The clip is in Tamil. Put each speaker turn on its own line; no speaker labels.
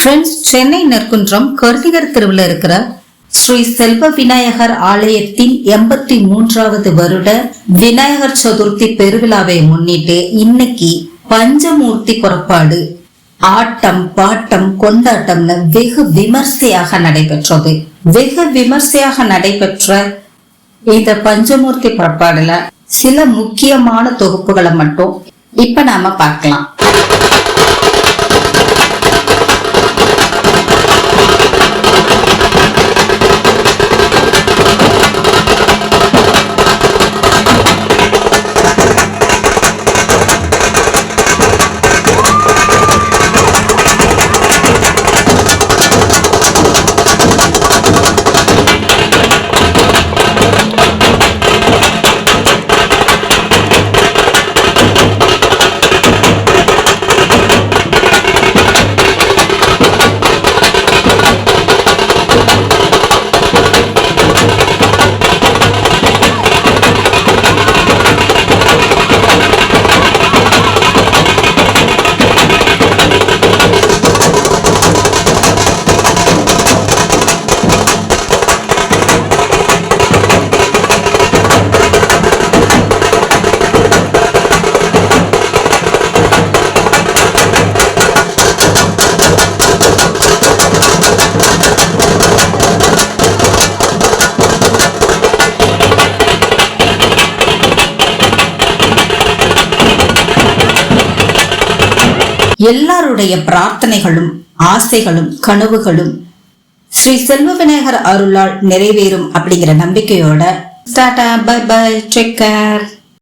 ஃப்ரெண்ட்ஸ் சென்னை நெற்குன்றம் கருதிகர் தெருவில் இருக்கிற ஸ்ரீ செல்வ விநாயகர் ஆலயத்தின் எண்பத்தி மூன்றாவது வருட விநாயகர் சதுர்த்தி பெருவிழாவை முன்னிட்டு இன்னைக்கு பஞ்சமூர்த்தி புறப்பாடு ஆட்டம் பாட்டம் கொண்டாட்டம்னு வெகு விமர்சையாக நடைபெற்றது. வெகு விமர்சையாக நடைபெற்ற இந்த பஞ்சமூர்த்தி புறப்பாடுல சில முக்கியமான தொகுப்புகளை மட்டும் இப்ப நாம பார்க்கலாம். எல்லாருடைய பிரார்த்தனைகளும் ஆசைகளும் கனவுகளும் ஸ்ரீ செல்வ விநாயகர் அருளால் நிறைவேறும் அப்படிங்கிற நம்பிக்கையோட tata bye bye take care.